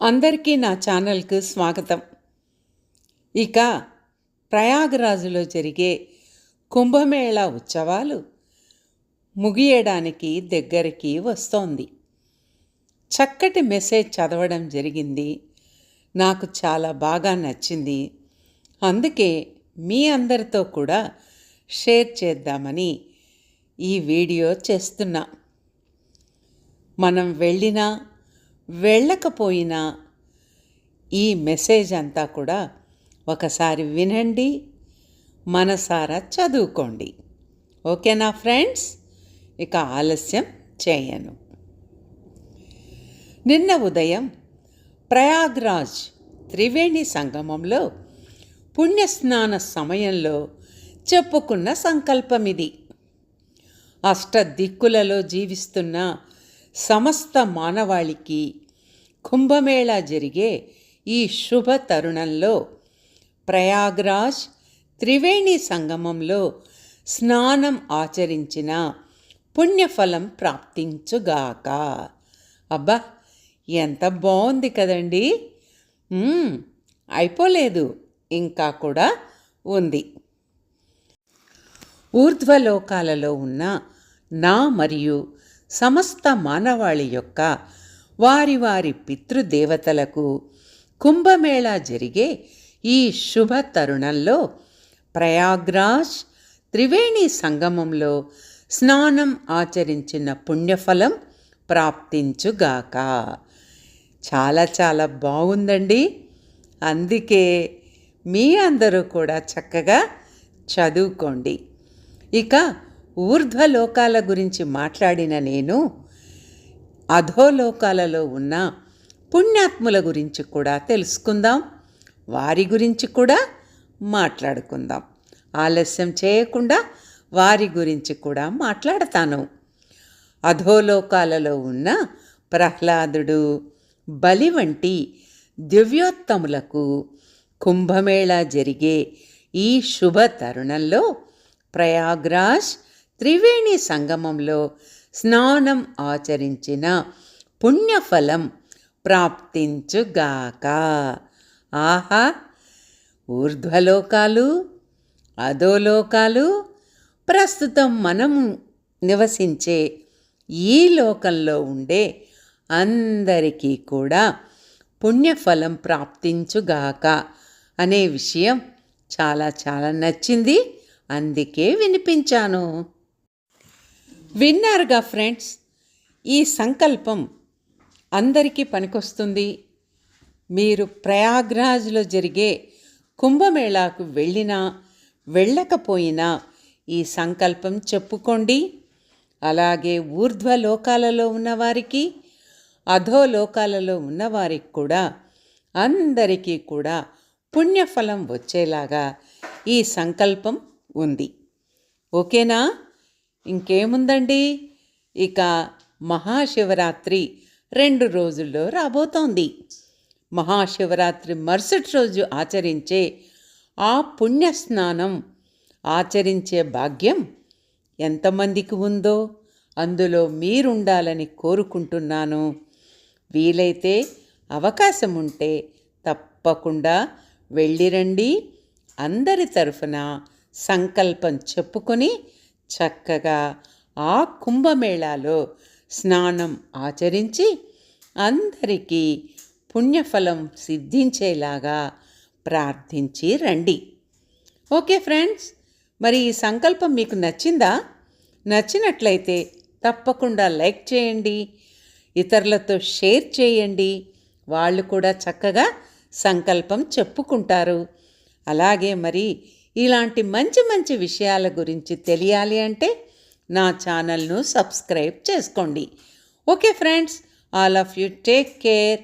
అందరికీ నా ఛానల్కు స్వాగతం. ఇక ప్రయాగరాజులో జరిగే కుంభమేళా ఉత్సవాలు ముగియడానికి దగ్గరికి వస్తోంది. చక్కటి మెసేజ్ చదవడం జరిగింది. నాకు చాలా బాగా నచ్చింది. అందుకే మీ అందరితో కూడా షేర్ చేద్దామని ఈ వీడియో చేస్తున్నా. మనం వెళ్ళినా వెళ్ళకపోయినా ఈ మెసేజ్ అంతా కూడా ఒకసారి వినండి మనసారా చదువుకోండి. ఓకేనా ఫ్రెండ్స్? ఇక ఆలస్యం చేయను. నిన్న ఉదయం ప్రయాగ్రాజ్ త్రివేణి సంగమంలో పుణ్యస్నాన సమయంలో చెప్పుకున్న సంకల్పం ఇది అష్ట దిక్కులలో జీవిస్తున్న సమస్త మానవాళికి కుంభమేళా జరిగే ఈ శుభ తరుణంలో ప్రయాగ్రాజ్ త్రివేణి సంగమంలో స్నానం ఆచరించిన పుణ్యఫలం ప్రాప్తించుగాక. అబ్బా ఎంత బాగుంది కదండి. అయిపోలేదు. ఇంకా కూడా ఉంది. ఊర్ధ్వలోకాలలో ఉన్న నా మరియు సమస్త మానవాళి యొక్క వారి వారి పితృదేవతలకు కుంభమేళా జరిగే ఈ శుభ తరుణంలో ప్రయాగ్రాజ్ త్రివేణి సంగమంలో స్నానం ఆచరించిన పుణ్యఫలం ప్రాప్తించుగాక. చాలా చాలా బాగుందండి. అందుకే మీ అందరూ కూడా చక్కగా చదువుకోండి. ఇక ఊర్ధ్వలోకాల గురించి మాట్లాడిన నేను అధోలోకాలలో ఉన్న పుణ్యాత్ముల గురించి కూడా తెలుసుకుందాం. వారి గురించి కూడా మాట్లాడుకుందాం. ఆలస్యం చేయకుండా వారి గురించి కూడా మాట్లాడతాను. అధోలోకాలలో ఉన్న ప్రహ్లాదుడు బలి వంటి దివ్యోత్తములకు కుంభమేళా జరిగే ఈ శుభ తరుణంలో ప్రయాగ్రాజ్ త్రివేణి సంగమంలో స్నానం ఆచరించిన పుణ్యఫలం ప్రాప్తించుగాక. ఆహా! ఊర్ధ్వలోకాలు అధోలోకాలు ప్రస్తుతం మనము నివసించే ఈ లోకంలో ఉండే అందరికీ కూడా పుణ్యఫలం ప్రాప్తించుగాక అనే విషయం చాలా చాలా నచ్చింది. అందుకే వినిపించాను. విన్నారుగా ఫ్రెండ్స్ ఈ సంకల్పం అందరికీ పనికొస్తుంది. మీరు ప్రయాగ్రాజ్లో జరిగే కుంభమేళాకు వెళ్ళినా వెళ్ళకపోయినా ఈ సంకల్పం చెప్పుకోండి. అలాగే ఊర్ధ్వలోకాలలో ఉన్నవారికి అధోలోకాలలో ఉన్నవారికి కూడా అందరికీ కూడా పుణ్యఫలం వచ్చేలాగా ఈ సంకల్పం ఉంది. ఓకేనా? ఇంకేముందండి? ఇక మహాశివరాత్రి రెండు రోజుల్లో రాబోతోంది. మహాశివరాత్రి మరుసటి రోజు ఆచరించే ఆ పుణ్యస్నానం ఆచరించే భాగ్యం ఎంతమందికి ఉందో అందులో మీరుండాలని కోరుకుంటున్నాను. వీలైతే అవకాశం ఉంటే తప్పకుండా వెళ్ళిరండి. అందరి తరఫున సంకల్పం చెప్పుకొని చక్కగా ఆ కుంభమేళాలో స్నానం ఆచరించి అందరికీ పుణ్యఫలం సిద్ధించేలాగా ప్రార్థించి రండి. ఓకే ఫ్రెండ్స్ మరి ఈ సంకల్పం మీకు నచ్చిందా? నచ్చినట్లయితే తప్పకుండా లైక్ చేయండి ఇతరులతో షేర్ చేయండి. వాళ్ళు కూడా చక్కగా సంకల్పం చెప్పుకుంటారు. అలాగే మరి ఇలాంటి మంచి మంచి విషయాల గురించి తెలియాలి అంటే నా ఛానల్ను సబ్స్క్రైబ్ చేసుకోండి. Okay friends all of you take care.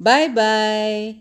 Bye bye